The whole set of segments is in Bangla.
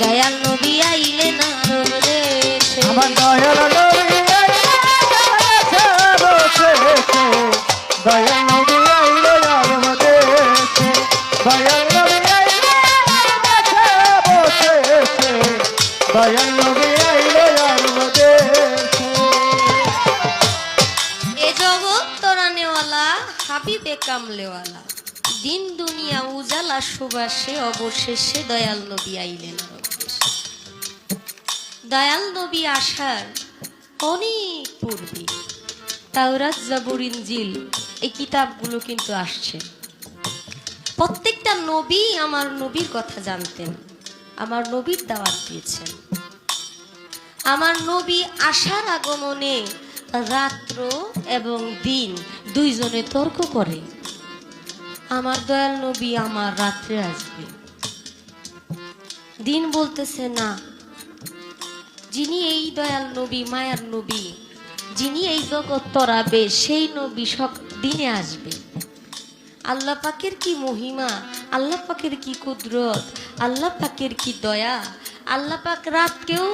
দয়াল নবী আইলে না আমার দয়াল নবী দয়াল নবী আইলে আমাদের দয়াল নবী আইলে দয়াল নবী আইলে আমাদের এ কামলেওয়ালা। দিন দুনিয়া উজালা সুবাসে, অবশেষে দয়াল নবী আইলেন দয়াল নবী আসার অনেক পূর্বে তাওরাত, জাবুর, ইনজিল এই কিতাবগুলো কিন্তু আসছে। প্রত্যেকটা নবী আমার নবীর কথা জানতেন, আমার নবীর দাওয়াত দিয়েছেন। আমার নবী আসার আগমনে রাত্র এবং দিন দুইজনে তর্ক করে। আমার দয়াল নবী আমার রাত্রে আসবে। দিন বলতেছে, না, যিনি এই দয়াল নবী, মায়ার নবী, যিনি এই জগৎ তরাবে, সেই নবী সক দিনে আসবে। আল্লাহ পাকের কি মহিমা? আল্লাহ পাকের কি কুদরত? আল্লাহ পাকের কি দয়া? আল্লাহ পাক রাতকেও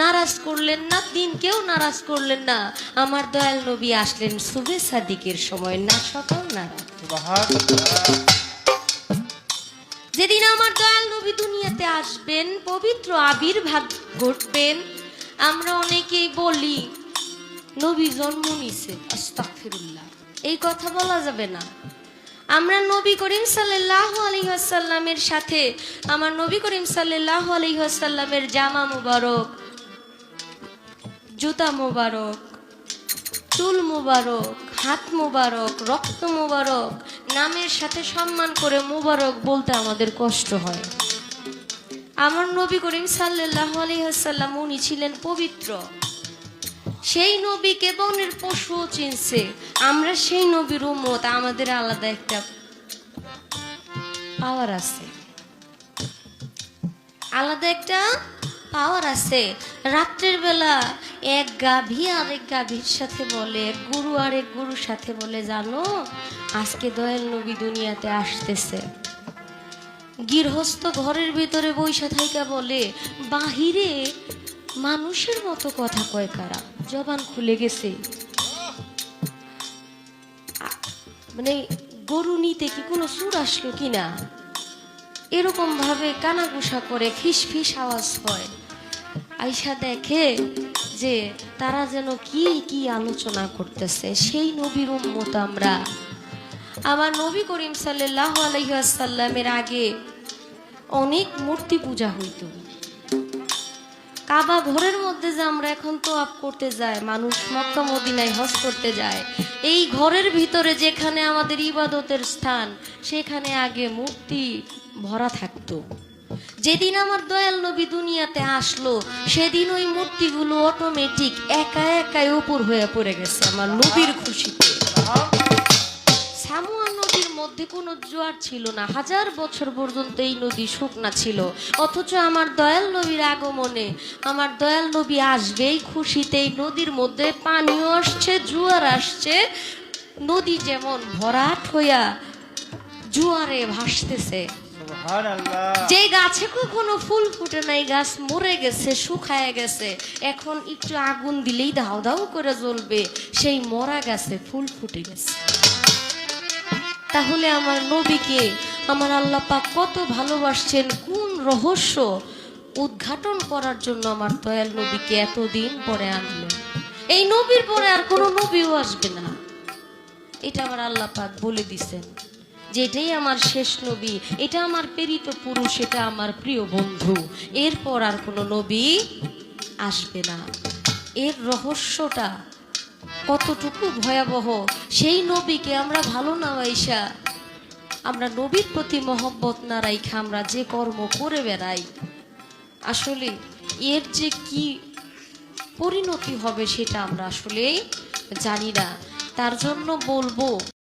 নারাজ করলেন না, দিনকেও নারাজ করলেন না। আমার দয়াল নবী আসলেন সুবে সাদিকের সময়, না সকাল না রাত যেদিন আমার দয়াল নবী দুনিয়াতে আসবেন, পবিত্র আবির্ভাব ঘটবেন। আমরা অনেকেই বলি, নবী জন্ম নিছে, আস্তাগফিরুল্লাহ। এই কথা বলা যাবে না। আমরা নবী করিম সাল্লাহ আলহিহাসাল্লামের সাথে, আমার নবী করিম সাল্লাহ আলহিহাসাল্লামের জামা মুবারক, জুতা মুবারক, চুল মুবারক হাত মুবারক, রক্ত মুবারক, নামের সাথে সম্মান করে মুবারক বলতে আমাদের কষ্ট হয়। আমার নবী করিম সাল্লাহ আলহিহাসাল্লাম উনি ছিলেন পবিত্র। সেই নবীকে বনের পশু চিনছে। আমরা সেই নবীর উম্মত, আমাদের আলাদা একটা পাওয়ার আছে। আলাদা একটা পাওয়ার আছে। রাত্রের বেলা এক গাভী আরেক গাভীর সাথে বলে, গুরু আরেক গুরুর সাথে বলে, জানো, আজকে দয়াল নবী দুনিয়াতে আসতেছে। গৃহস্থ ঘরের ভিতরে বৈশা থাইকা বলে, বাহিরে মানুষের মতো কথা কয় কারা? জবান খুলে গেছে। মানে গরু নিতে কি কোনো সুর আসলো কিনা? এরকম ভাবে কানাঘুষা করে ফিস ফিস আওয়াজ হয়। আইসা দেখে যে তারা যেন কি কি আলোচনা করতেছে, সেই নবীর উম্মত আমরা। আমার নবী করিম সাল্লাহ আলহিহাসাল্লামের আগে অনেক মূর্তি পূজা হইতো। কাবা ঘরের মধ্যে যে আমরা এখন তো আপ করতে যাই, মানুষ মক্কা, মদিনায় হজ করতে যায়, এই ঘরের ভিতরে যেখানে আমাদের ইবাদতের স্থান, সেখানে আগে মূর্তি ভরা থাকতো। যেদিন আমার দয়াল নবী দুনিয়াতে আসলো, সেদিন ওই মূর্তিগুলো অটোমেটিক একা একাই উপর হয়ে পড়ে গেছে আমার নবীর খুশিতে। সামুয়া নদীর মধ্যে কোনো জোয়ার ছিল না, হাজার বছর পর্যন্ত এই নদী শুকনা ছিল। অথচ আমার দয়াল নবীর আগমনে আমার দয়াল নবী আসবে এই খুশিতে এই নদীর মধ্যে পানিও আসছে, জোয়ার আসছে। নদী যেমন ভরাট হইয়া জোয়ারে ভাসতেছে যে গাছে কখনো ফুল ফুটে নাই, গাছ মরে গেছে, শুকায় গেছে, এখন একটু আগুন দিলেই দাও দাও করে জ্বলবে, সেই মরা গাছে ফুল ফুটে গেছে। তাহলে আমার নবীকে, আমার আল্লাহ পাক কত ভালোবাসছেন, কোন রহস্য উদ্ঘাটন করার জন্য আমার দয়াল নবীকে এতদিন পরে আনলেন। এই নবীর পরে আর কোনো নবীও আসবে না। এটা আমার আল্লাহ পাক বলে দিছেন। যে এটাই আমার শেষ নবী, এটা আমার প্রেরিত পুরুষ, এটা আমার প্রিয় বন্ধু। এরপর আর কোনো নবী আসবে না। এর রহস্যটা কতটুকু ভয়াবহ, সেই নবীকে আমরা ভালো না বাইসা আমরা নবীর প্রতি মহব্বত না রাইখা আমরা যে কর্ম করে বেড়াই। আসলে এর যে কি পরিণতি হবে সেটা আমরা আসলে জানি না। তার জন্য বলব